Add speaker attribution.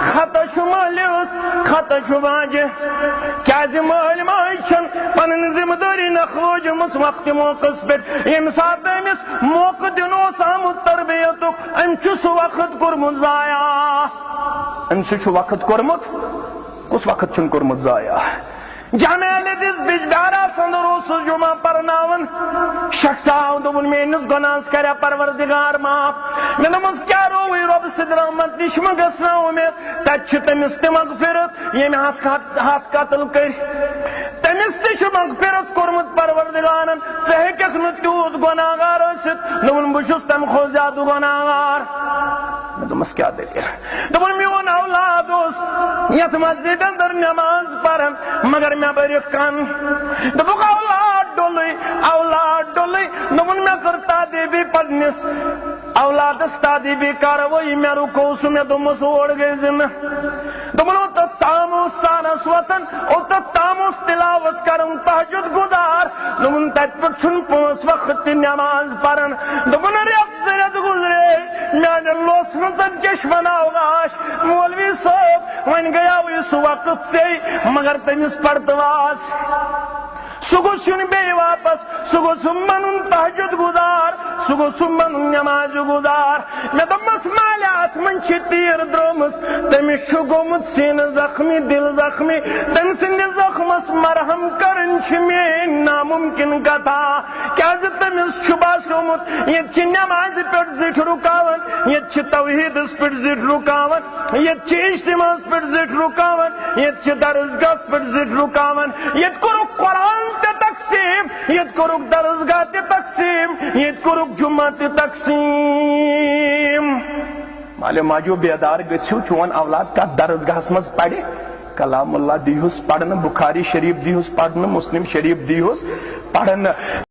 Speaker 1: خط مالس خط باجہ کیا مال ماج چھن پن ذمہ داری نخوجمس وقت موقع پہ یم سات امس موقع دن اس آمت تربیت ام سہ وقت کورمت ضائع ام سہ وقت کورمت کس وقت چھن کورمت ضائع جامع دس بجبارا سندر اس جمعہ پرناون. شخص آو دوبن مینس گناس کریا پروردگار معاف میں دمس کیا روی رب سد نش گسناو میں۔ تت تمس تہ مغفرت یم ہاتھ ہاتھ قتل کر۔ تمس تہ چھ مغفرت کورمت پروردگارن۔ ژٕ ہیٚککھ نہٕ تیوٗت گۄناہگار ٲسِتھ دوٚپُن بہٕ چھُس تمہِ کھۄتہٕ زیادٕ گۄناہگار مےٚ دوٚپمس کیٛاہ میون اولاد اوس یتھ مسجد اندر نماز پران مگر مےٚ بٔرِکھ کن۔ دوٚپُکھ اولاد تادیبی پننِس اولادس تادیبی کاروٲیی مےٚ رُکو سُہ مےٚ دوٚپمس اور گٔے ذمہٕ دوٚپُن اوٚتتھ تام اوس سانس وتن اوٚتتھ تام اوس تلاوت کرُن تہجد گُزار. دوٚپُن تتہِ پٮ۪ٹھ چھُنہٕ پانٛژھ وقت نماز پران دوٚپُن رٮ۪تھ زٕ رٮ۪تھ گُزرے. میانٮ۪ن لوسمٕژن کیٛاہ چھِ وناو گاش. مولوی صٲب وۄنۍ گٔیاوٕے سُہ وقت ژےٚ مگر تٔمِس پرتہٕ واس سُہ گوٚژھ یُن بیٚیہِ واپس سُہ گوٚژھ بنُن تہجد گُزار. سُہ گوٚژھ نماز گُزار مےٚ دوٚپمس مالہِ اتھ منٛز چھِ تیٖر درٛامٕژ تٔمِس چھُ گوٚمُت زخمی، دل زخمی. تٔمۍ سٕنٛدِس زخمس مرہم کرن کرٕنۍ چھِ میٲنۍ نامُمکِن کتھا کیٛازِ جی تٔمِس چھُ باسیومُت ییٚتہِ چھِ نمازِ پٮ۪ٹھ زِٹھۍ رُکاوان ییٚتہِ چھِ توحیٖدس پٮ۪ٹھ زِٹھۍ رُکاوان ییٚتہِ چھِ اجتماعس پٮ۪ٹھ زِٹھۍ رُکاوان ییٚتہِ چھِ درسگاہس پٮ۪ٹھ زِٹھۍ رُکاوان ییٚتہِ کوٚرُکھ قرآن تہِ یت ییٚتہِ کوٚرُکھ درسگاہ تہِ تقسیٖم ییٚتہِ کوٚرُکھ جمعہ تہِ تقسیم۔ مالے ماجو بیدار گژھِو چون اولاد کتھ درسگاہس منٛز پڑے۔ کلام اللہ دیہوس پرنہٕ بخاری شریف دیہوس پرنہٕ مسلم شریف دیہوس پرنہٕ